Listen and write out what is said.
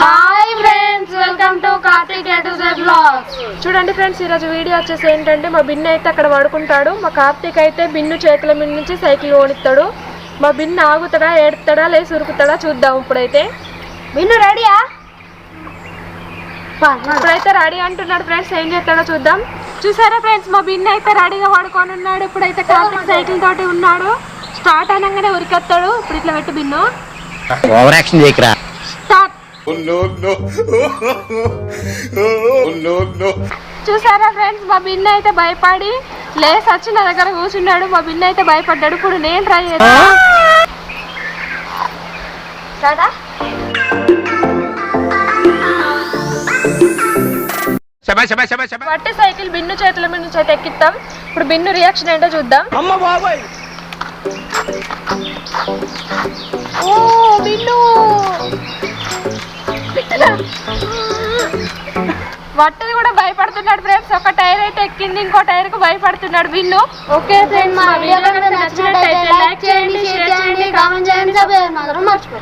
Hi friends welcome to Karthik blogs చూడండి friends ఈరోజు video వచ్చేసి ఏంటంటే మా బిన్ను అయితే అక్కడ పడుకుంటాడు. మా కార్తీక్ అయితే బిన్ను చేతుల మీద నుంచి సైకిల్ ఓడిస్తాడు మా బిన్ను ఆగుతాడా ఏడుతాడా లేసి ఉరుకుతాడా చూద్దాం ఇప్పుడైతే. విన్ను రెడీయా? ఇప్పుడైతే రెడీ అంటున్నాడు ఫ్రెండ్స్ ఏం చేస్తాడో చూద్దాం. చూసారా ఫ్రెండ్స్ మా బిన్ను అయితే రెడీగా పడుకొని ఉన్నాడు. ఇప్పుడైతే కార్తీక్ సైకిల్ తోటి ఉన్నాడు. స్టార్ట్ అనగానే ఉరికెత్తాడు ఇప్పుడు ఇట్లా పెట్టి బిన్ను. ఓవర్ యాక్షన్ చేయకరా. Oh oh! చూసారా ఫ్రెండ్స్ మా బిన్న అయితే భయపడి లేసి వచ్చి నా దగ్గర కూర్చున్నాడు మా బిన్న అయితే భయపడ్డాడు. ఇప్పుడు నేను ట్రై చేస్తాను బట్టి సైకిల్ బిన్ను చేతుల మీద నుంచి అయితే ఎక్కిస్తాం ఇప్పుడు బిన్ను రియాక్షన్ ఏంటో చూద్దాం. అమ్మ బాబాయ్. ఓ! వట్టది కూడా భయపడుతున్నాడు ఫ్రెండ్స్. ఒక టైర్ అయితే ఎక్కింది ఇంకో టైర్కు భయపడుతున్నాడు వీళ్ళు ఓకే ఫ్రెండ్స్ మా వీడియో నచ్చినట్లయితే లైక్ చేయండి షేర్ చేయండి కామెంట్ చేయండి మాత్రం మాత్రం